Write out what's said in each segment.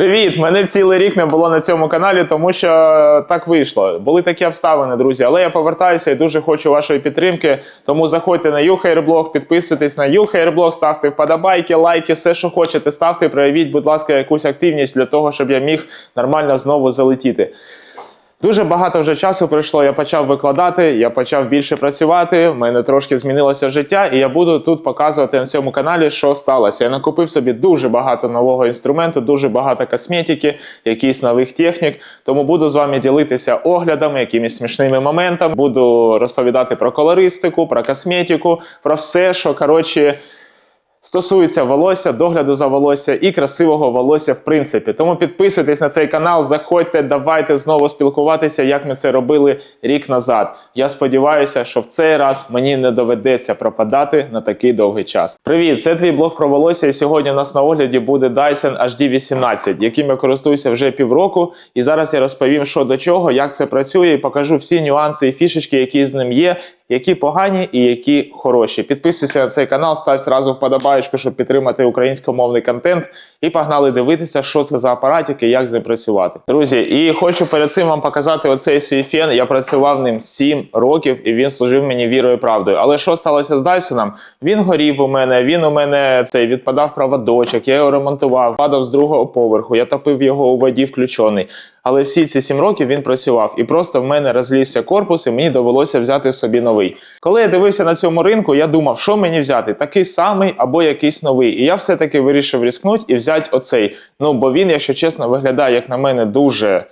Привіт! Мене цілий рік не було на цьому каналі, тому що так вийшло. Були такі обставини, друзі. Але я повертаюся і дуже хочу вашої підтримки. Тому заходьте на YouHairBlog, підписуйтесь на YouHairBlog, ставте вподобайки, лайки, все, що хочете, ставте. Проявіть, будь ласка, якусь активність для того, щоб я міг нормально знову залетіти. Дуже багато вже часу пройшло. Я почав викладати, я почав більше працювати. В мене трошки змінилося життя, і я буду тут показувати на цьому каналі, що сталося. Я накупив собі дуже багато нового інструменту, дуже багато косметики, якісь нових технік. Тому буду з вами ділитися оглядами, якимись смішними моментами. Буду розповідати про колористику, про косметику, про все, що коротше. Стосується волосся, догляду за волосся і красивого волосся, в принципі. Тому підписуйтесь на цей канал, заходьте, давайте знову спілкуватися, як ми це робили рік назад. Я сподіваюся, що в цей раз мені не доведеться пропадати на такий довгий час. Привіт, це твій блог про волосся. І сьогодні у нас на огляді буде Dyson HD18, яким я користуюся вже півроку. І зараз я розповім, що до чого, як це працює, і покажу всі нюанси і фішечки, які з ним є які погані і які хороші. Підписуйся на цей канал, став зразу вподобаєчку, щоб підтримати українськомовний контент. І погнали дивитися, що це за апаратик і як з ним працювати. Друзі, і хочу перед цим вам показати оцей свій фен. Я працював ним 7 років і він служив мені вірою і правдою. Але що сталося з Дайсоном? Він горів у мене, він у мене цей відпадав проводочок, я його ремонтував, падав з другого поверху, я топив його у воді включений. Але всі ці 7 років він працював, і просто в мене розлізся корпус, і мені довелося взяти собі новий. Коли я дивився на цьому ринку, я думав, що мені взяти, такий самий або якийсь новий. І я все-таки вирішив різкнути і взяти оцей. Ну бо він, якщо чесно, виглядає як на мене дуже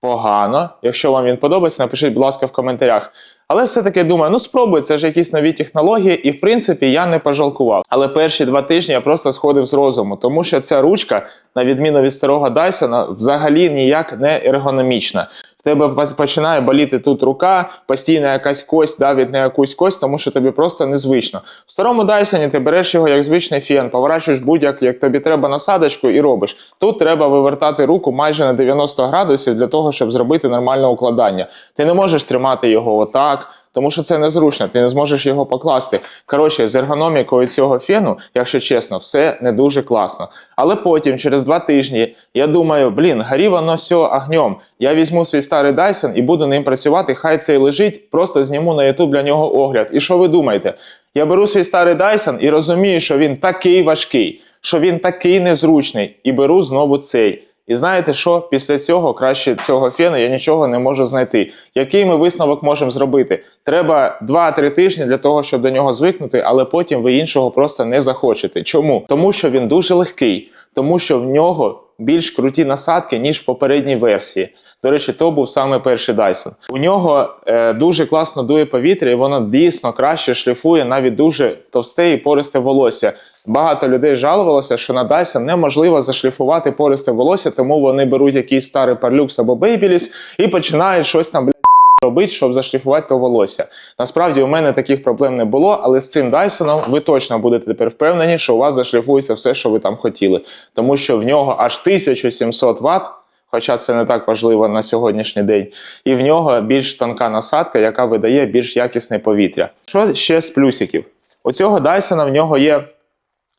погано. Якщо вам він подобається, напишіть, будь ласка, в коментарях. Але все-таки думаю, ну спробуй, це ж якісь нові технології, і в принципі я не пожалкував. Але перші два тижні я просто сходив з розуму, тому що ця ручка, на відміну від старого Дайсона, взагалі ніяк не ергономічна. Тебе починає боліти тут рука, постійно якась кость давить на якусь кость, тому що тобі просто незвично. В старому Дайсоні ти береш його як звичний фен, поворачуєш будь-як як тобі треба насадочку і робиш. Тут треба вивертати руку майже на 90 градусів для того, щоб зробити нормальне укладання. Ти не можеш тримати його отак. Тому що це незручно, ти не зможеш його покласти. Коротше, з ергономікою цього фену, якщо чесно, все не дуже класно. Але потім, через два тижні, я думаю, блін, горі воно все огнем. Я візьму свій старий Dyson і буду ним працювати. Хай цей лежить, просто зніму на YouTube для нього огляд. І що ви думаєте? Я беру свій старий Dyson і розумію, що він такий важкий, що він такий незручний, і беру знову цей. І знаєте що? Після цього краще цього фену я нічого не можу знайти. Який ми висновок можемо зробити? Треба 2-3 тижні для того, щоб до нього звикнути, але потім ви іншого просто не захочете. Чому? Тому що він дуже легкий, тому що в нього більш круті насадки, ніж в попередній версії. До речі, то був саме перший Dyson. У нього е, дуже класно дує повітря, і воно дійсно краще шліфує навіть дуже товсте і пористе волосся. Багато людей жалувалося, що на Dyson неможливо зашліфувати пористе волосся, тому вони беруть якийсь старий парлюкс або бейбіліс і починають щось там блядь, робити, щоб зашліфувати то волосся. Насправді у мене таких проблем не було, але з цим Dyson ви точно будете тепер впевнені, що у вас зашліфується все, що ви там хотіли, тому що в нього аж 1700 Вт. Хоча це не так важливо на сьогоднішній день, і в нього більш тонка насадка, яка видає більш якісне повітря. Що ще з плюсиків? У цього Dyson в нього є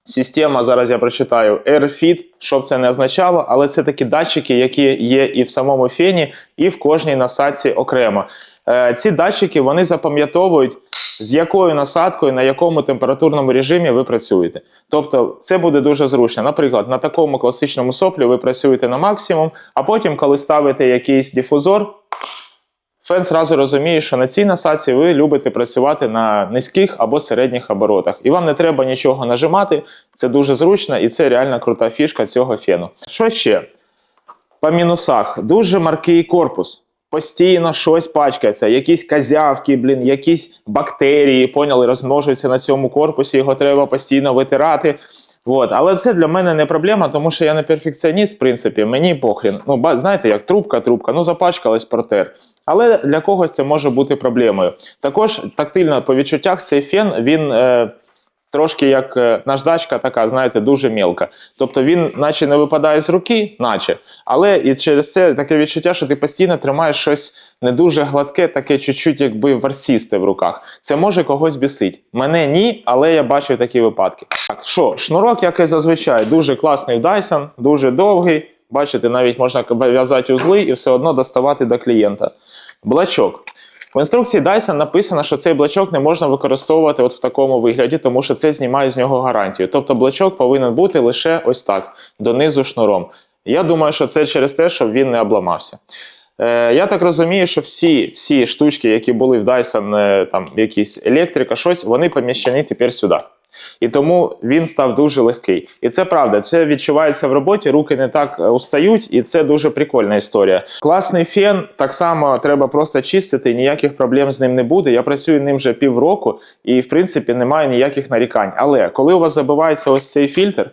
Система, зараз я прочитаю AirFit, що б це не означало, але це такі датчики, які є і в самому фені, і в кожній насадці окремо. Е, ці датчики вони запам'ятовують, з якою насадкою, на якому температурному режимі ви працюєте. Тобто це буде дуже зручно. Наприклад, на такому класичному соплі ви працюєте на максимум, а потім, коли ставите якийсь дифузор, Фен зразу розуміє, що на цій насадці ви любите працювати на низьких або середніх оборотах. І вам не треба нічого нажимати, це дуже зручно і це реально крута фішка цього фену. Що ще? По мінусах, дуже маркий корпус. Постійно щось пачкається, якісь козявки, блін, якісь бактерії, поняли, розмножуються на цьому корпусі, його треба постійно витирати. От. Але це для мене не проблема, тому що я не перфекціоніст, в принципі, мені похрін. Ну, знаєте, як трубка, трубка, ну запачкалась портер. Але для когось це може бути проблемою. Також тактильно по відчуттях цей фен він е, трошки як е, наждачка така, знаєте, дуже мілка. Тобто він, наче не випадає з руки, наче, але і через це таке відчуття, що ти постійно тримаєш щось не дуже гладке, таке чуть-чуть якби варсісте в руках. Це може когось бісить. Мене ні, але я бачив такі випадки. Так, що, шнурок, як і зазвичай, дуже класний Dyson, дуже довгий. Бачите, навіть можна в'язати узли і все одно доставати до клієнта. Блачок. В інструкції Dyson написано, що цей блачок не можна використовувати от в такому вигляді, тому що це знімає з нього гарантію. Тобто блачок повинен бути лише ось так, донизу шнуром. Я думаю, що це через те, щоб він не обламався. Е, я так розумію, що всі, всі штучки, які були в Dyson, е, там якісь електрика, щось, вони поміщені тепер сюди. І тому він став дуже легкий. І це правда, це відчувається в роботі, руки не так е, устають, і це дуже прикольна історія. Класний фен, так само треба просто чистити, ніяких проблем з ним не буде. Я працюю ним вже півроку, і в принципі немає ніяких нарікань. Але коли у вас забивається ось цей фільтр,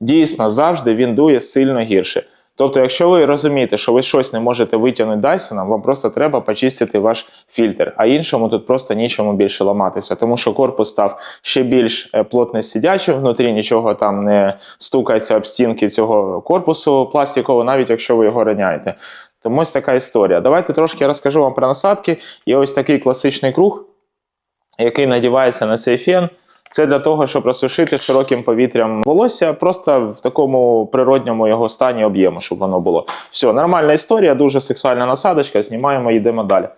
дійсно завжди він дує сильно гірше. Тобто, якщо ви розумієте, що ви щось не можете витягнути Dyson, вам просто треба почистити ваш фільтр, а іншому тут просто нічому більше ламатися, тому що корпус став ще більш е, плотно сидячим, внутрі нічого там не стукається об стінки цього корпусу пластикового, навіть якщо ви його раняєте. Тому ось така історія. Давайте трошки розкажу вам про насадки. Є ось такий класичний круг, який надівається на цей фен. Це для того, щоб розсушити широким повітрям волосся, просто в такому природньому його стані об'єму, щоб воно було. Все, нормальна історія, дуже сексуальна насадочка. Знімаємо, йдемо далі.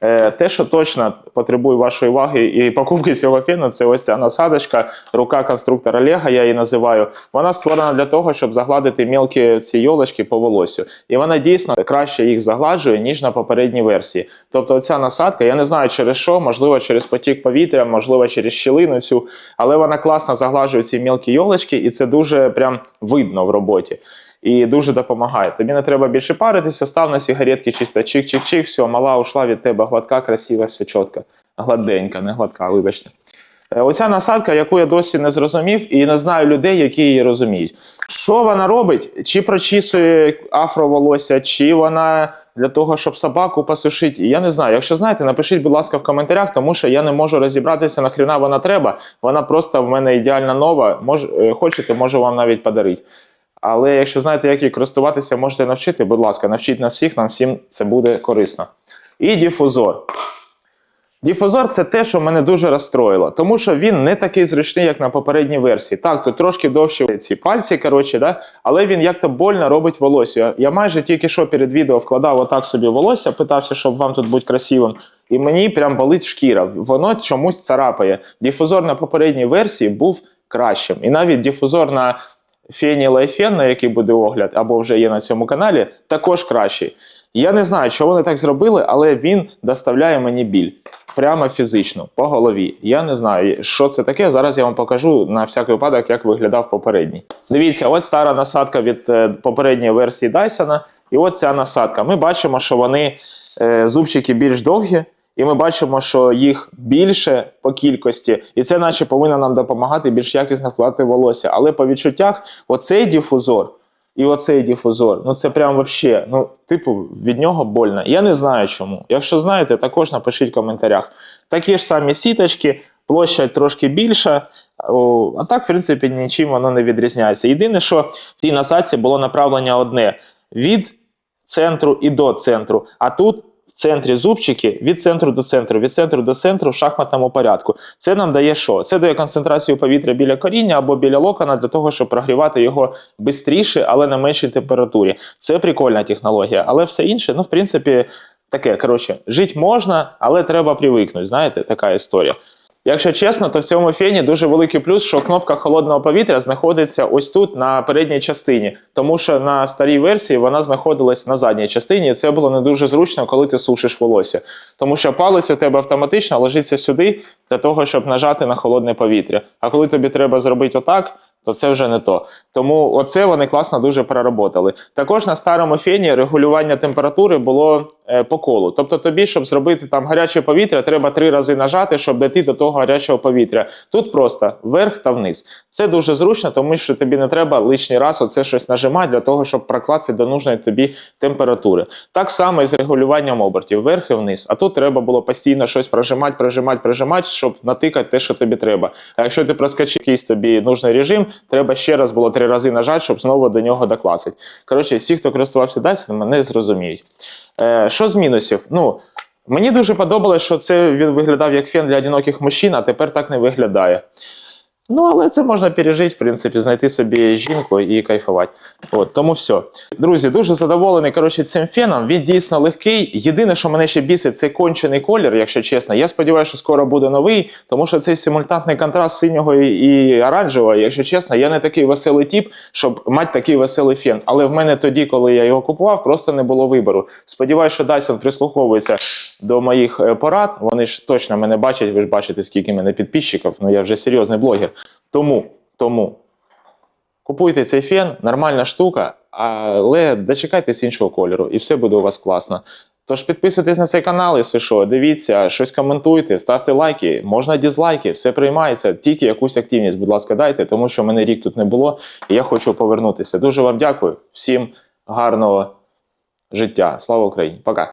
Е, те, що точно потребує вашої уваги і покупки цього фену, це ось ця насадочка, рука конструктора Лего, я її називаю. Вона створена для того, щоб загладити мілкі ці йолочки по волосю. І вона дійсно краще їх загладжує, ніж на попередній версії. Тобто, оця насадка, я не знаю через що, можливо, через потік повітря, можливо, через щілину цю, але вона класно загладжує ці мілкі йолочки, і це дуже прям видно в роботі. І дуже допомагає. Тобі не треба більше паритися, став на сигаретки чисто чик-чик-чик, все, мала ушла від тебе, гладка, красива, все чітко. Гладенька, не гладка, вибачте. Е, Оця насадка, яку я досі не зрозумів, і не знаю людей, які її розуміють. Що вона робить? Чи прочісує афроволосся, чи вона для того, щоб собаку посушити? Я не знаю. Якщо знаєте, напишіть, будь ласка, в коментарях, тому що я не можу розібратися, нахріна вона треба. Вона просто в мене ідеально нова. Мож, е, хочете, можу вам навіть подарити. Але якщо знаєте, як її користуватися, можете навчити, будь ласка, навчіть нас всіх, нам всім це буде корисно. І дифузор. Дифузор це те, що мене дуже розстроїло, тому що він не такий зручний, як на попередній версії. Так, тут трошки довші ці пальці, коротше, да? але він як-то больно робить волосся. Я, майже тільки що перед відео вкладав отак собі волосся, питався, щоб вам тут бути красивим. І мені прям болить шкіра. Воно чомусь царапає. Дифузор на попередній версії був кращим. І навіть дифузор на Фені Лайфен, на який буде огляд, або вже є на цьому каналі, також кращий. Я не знаю, що вони так зробили, але він доставляє мені біль. Прямо фізично, по голові. Я не знаю, що це таке. Зараз я вам покажу на всякий випадок, як виглядав попередній. Дивіться, ось стара насадка від е, попередньої версії Dyson. І от ця насадка. Ми бачимо, що вони е, зубчики більш довгі, і ми бачимо, що їх більше по кількості, і це наче повинно нам допомагати більш якісно вкладати волосся. Але по відчуттях, оцей дифузор і оцей дифузор, ну це прям вообще, ну, типу, від нього больно. Я не знаю чому. Якщо знаєте, також напишіть в коментарях. Такі ж самі сіточки, площадь трошки більша. А так, в принципі, нічим воно не відрізняється. Єдине, що в тій насадці було направлення одне: від центру і до центру. А тут центрі зубчики від центру до центру, від центру до центру в шахматному порядку. Це нам дає що? Це дає концентрацію повітря біля коріння або біля локона для того, щоб прогрівати його швидше, але на меншій температурі. Це прикольна технологія, але все інше, ну, в принципі, таке. Коротше, жити можна, але треба привикнути. Знаєте, така історія. Якщо чесно, то в цьому фені дуже великий плюс, що кнопка холодного повітря знаходиться ось тут на передній частині, тому що на старій версії вона знаходилась на задній частині, і це було не дуже зручно, коли ти сушиш волосся. Тому що палець у тебе автоматично ложиться сюди для того, щоб нажати на холодне повітря. А коли тобі треба зробити отак, то це вже не то. Тому оце вони класно дуже переработали. Також на старому фені регулювання температури було е, по колу. Тобто тобі, щоб зробити там гаряче повітря, треба три рази нажати, щоб дійти до того гарячого повітря. Тут просто вверх та вниз. Це дуже зручно, тому що тобі не треба лишній раз оце щось нажимати для того, щоб прокласти до нужної тобі температури. Так само і з регулюванням обертів, вверх і вниз. А тут треба було постійно щось прожимати, прожимати, прожимати, щоб натикати те, що тобі треба. А якщо ти проскочив якийсь тобі нужний режим, треба ще раз було три рази нажати, щоб знову до нього докласти. Коротше, всі, хто користувався Dyson, мене зрозуміють. Е, що з мінусів? Ну, мені дуже подобалось, що це він виглядав як фен для одиноких мужчин, а тепер так не виглядає. Ну, але це можна пережити, в принципі, знайти собі жінку і кайфувати. От, тому все. Друзі, дуже задоволений коротше, цим феном. Він дійсно легкий. Єдине, що мене ще бісить, це кончений колір, якщо чесно. Я сподіваюся, що скоро буде новий, тому що цей симультантний контраст синього і, оранжевого, якщо чесно, я не такий веселий тип, щоб мати такий веселий фен. Але в мене тоді, коли я його купував, просто не було вибору. Сподіваюся, що Dyson прислуховується до моїх е, порад. Вони ж точно мене бачать. Ви ж бачите, скільки мене підписчиків. Ну я вже серйозний блогер. Тому, тому купуйте цей фен, нормальна штука, але дочекайтесь іншого кольору, і все буде у вас класно. Тож підписуйтесь на цей канал, якщо що, дивіться, щось коментуйте, ставте лайки, можна дізлайки, все приймається. Тільки якусь активність, будь ласка, дайте, тому що мене рік тут не було, і я хочу повернутися. Дуже вам дякую, всім гарного життя. Слава Україні! Пока!